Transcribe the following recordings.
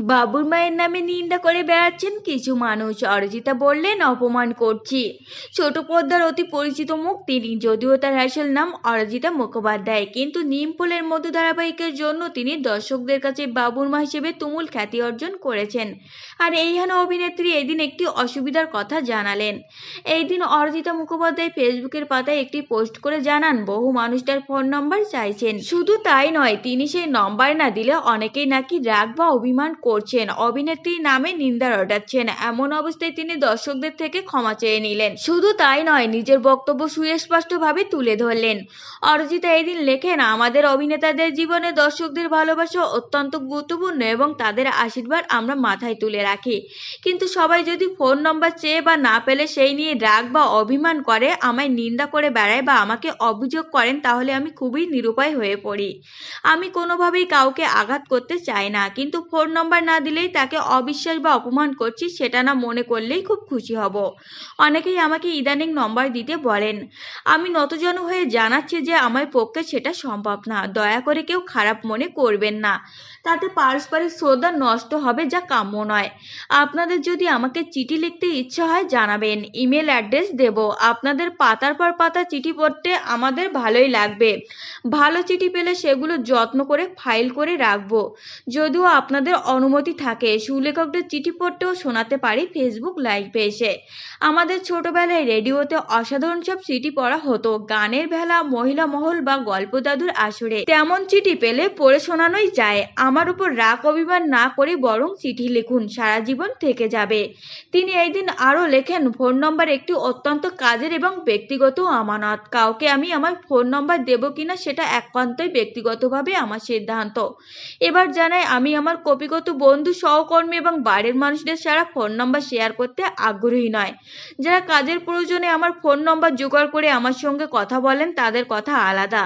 বাবুর মায়ের নামে নিন্দা করে বেড়াচ্ছেন কিছু মানুষ। অরিজিতা বললেন, অপমান করছি। ছোট পর্দার অতি পরিচিত মুখ তিনি, যদিও তার আসল নাম অরিজিতা মুখোপাধ্যায়। কিন্তু নিমফুলের মধু ধারাবাহিকের জন্য তিনি দর্শকদের কাছে বাবুর মা হিসেবে তুমুল খ্যাতি অর্জন করেছেন। আর এইখানে অভিনেত্রী এদিন একটি অসুবিধার কথা জানালেন। এই দিন অরিজিতা মুখোপাধ্যায় ফেসবুকের পাতায় একটি পোস্ট করে জানান, বহু মানুষ তার ফোন নম্বর চাইছেন। শুধু তাই নয়, তিনি সেই নম্বর না দিলে অনেকেই নাকি রাগ বা অভিমান করছেন। অভিনেত্রীর নামে নিন্দা রটাচ্ছেন। এমন অবস্থায় তিনি দর্শকদের থেকে ক্ষমা চেয়ে নিলেন। শুধু তাই নয়, নিজের বক্তব্য সুস্পষ্টভাবে তুলে ধরলেন। অরিজিতা এদিন লেখেন, আমাদের অভিনেতাদের জীবনে দর্শকদের ভালোবাসা অত্যন্ত গুরুত্বপূর্ণ এবং তাদের আশীর্বাদ আমরা মাথায় তুলে রাখি। কিন্তু সবাই যদি ফোন নম্বর চেয়ে বা না পেলে সেই নিয়ে রাগ বা অভিমান করে, আমায় নিন্দা করে বেড়ায় বা আমাকে অভিযোগ করেন, তাহলে আমি খুবই নিরুপায় হয়ে পড়ি। আমি কোনোভাবেই কাউকে আঘাত করতে চাই না। কিন্তু ফোন নম্বর না দিলেই তাকে অবিশ্বাস বা অপমান করছি, সেটা না মনে করলেই খুব খুশি হব। অনেকেই আমাকে ইদানিং নম্বর দিতে বলেন। আমি নতজন হয়ে জানাচ্ছি যে আমার পক্ষে সেটা সম্ভব না। দয়া করে কেউ খারাপ মনে করবেন না। তাতে পারস্পরিক শ্রদ্ধা নষ্ট হবে যা কাম্য নয়। আপনাদের যদি আমাকে চিঠি লিখতে ইচ্ছা হয়, জানাবেন। ইমেল অ্যাড্রেস দেব। আপনাদের পাতার পর পাতা চিঠি পড়তে আমাদের ভালোই লাগবে। ভালো চিঠি পেলে সেগুলো যত্ন করে, ফাইল করে রাখব। যদিও আপনাদের অনুমতি থাকে, সুলেখকদের চিঠি পড়তেও শোনাতে পারি ফেসবুক লাইভে এসে। আমাদের ছোটবেলায় রেডিওতে অসাধারণ সব চিঠি পড়া হতো। গানের বেলা মহিলা মহল বা গল্প দাদুর আসরে। তেমন চিঠি পেলে পড়ে শোনানোই যায়। আমার উপর রাগ অভিমান না করে বরং চিঠি লিখুন, সারা জীবন থেকে যাবে। তিনি এই দিন আরও লেখেন, ফোন নম্বর একটি অত্যন্ত কাজের এবং ব্যক্তিগত আমানত। কাউকে আমি আমার ফোন নম্বর দেব কিনা সেটা একান্তই ব্যক্তিগতভাবে আমার সিদ্ধান্ত। এবার জানাই, আমি আমার কপিগত বন্ধু, সহকর্মী এবং বাড়ির মানুষদের সারা ফোন নম্বর শেয়ার করতে আগ্রহী নয়। যারা কাজের প্রয়োজনে আমার ফোন নম্বর জোগাড় করে আমার সঙ্গে কথা বলেন, তাদের কথা আলাদা।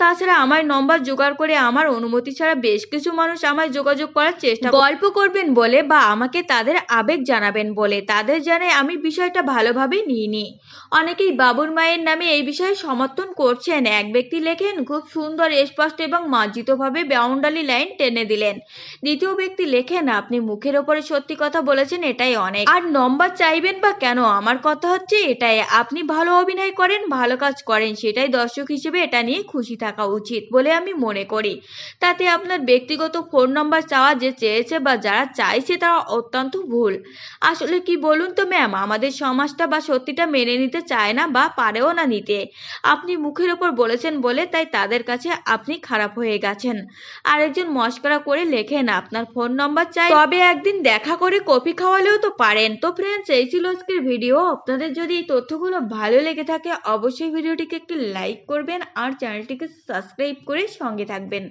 তাছাড়া আমার নম্বর জোগাড় করে আমার অনুমতি ছাড়া বেশ কিছু মানুষ আমায় যোগাযোগ করার চেষ্টা গল্প করবেন বলে বা আমাকে তাদের আবেগ জানাবেন বলে, তাদের জানাই আমি বিষয়টা ভালোভাবে নিইনি। অনেকেই বাবুর মায়ের নামে এই বিষয়ে সমর্থন করছেন। এক ব্যক্তি লেখেন, খুব সুন্দর, স্পষ্ট এবং মার্জিতভাবে বাউন্ডারি লাইন টেনে দিলেন। দ্বিতীয় ব্যক্তি লেখেন, আপনি মুখের ওপরে সত্যি কথা বলেছেন, এটাই অনেক। আর নম্বর চাইবেন বা কেন? আমার কথা হচ্ছে এটাই, আপনি ভালো অভিনয় করেন, ভালো কাজ করেন, সেটাই দর্শক হিসেবে এটা নিয়ে খুশি থাকা উচিত বলে আমি মনে করি। তাতে আপনার ব্যক্তিগত ফোন নম্বর চাওয়া যে চেয়েছে বা যারা চাইছে তারা অত্যন্ত ভুল। আসলে কি বলুন তো ম্যাম আমাদের সমাজটা বা সত্যিটা মেনে নিতে চায় না বা পারেও না নিতে। আপনি মুখের ওপর বলেছেন বলে তাই তাদের কাছে আপনি খারাপ হয়ে গেছেন। আরেকজন মস্করা করে লেখেন, আপনার ফোন নম্বর চাই তবে একদিন দেখা করে কফি খাওয়ালেও তো পারেন। তো ফ্রেন্ডস এই ছিল আজকের ভিডিও আপনাদের যদি এই তথ্যগুলো ভালো লেগে থাকে, অবশ্যই ভিডিওটিকে একটি লাইক করবেন আর চ্যানেলটিকে সাবস্ক্রাইব করে সঙ্গে থাকবেন।